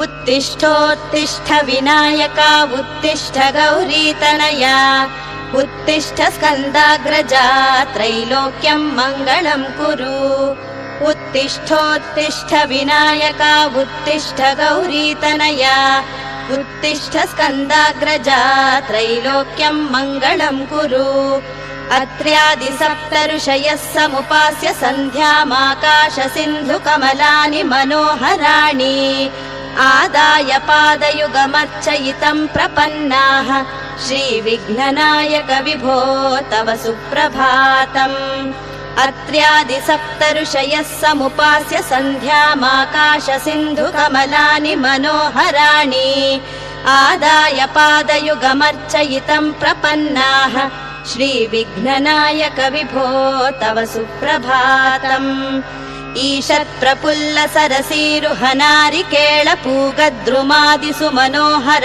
उत्तिष्ठोत्तिष्ठ विनायका उत्तिष्ठ गौरीतनया उत्तिष्ठ स्कन्दाग्रजा त्रैलोक्यम् मङ्गलम् कुरु। उत्तिष्ठोत्तिष्ठ विनायका उत्तिष्ठ गौरीतनया उत्तिष्ठ स्कन्दाग्रजा त्रैलोक्यम् मङ्गलम् कुरु अत्र्यादिसप्त ऋषयः समुपास्य सन्ध्यामाकाश सिन्धु कमलानि मनोहराणि। आदाय पादयुगमर्चयितम् प्रपन्नाः। श्रीविघ्ननायक विभो तव सुप्रभातम्। अत्र्यादिसप्त ऋषयः समुपास्य सन्ध्यामाकाश सिन्धु कमलानि मनोहराणि। आदाय पादयुगमर्चयितम् प्रपन्नाः श्रीविघ्ननायक विभो तव सुप्रभातम्। ईषत्प्रफुल्ल सरसीरुहनारिकेळ पूगद्रुमादिसु मनोहर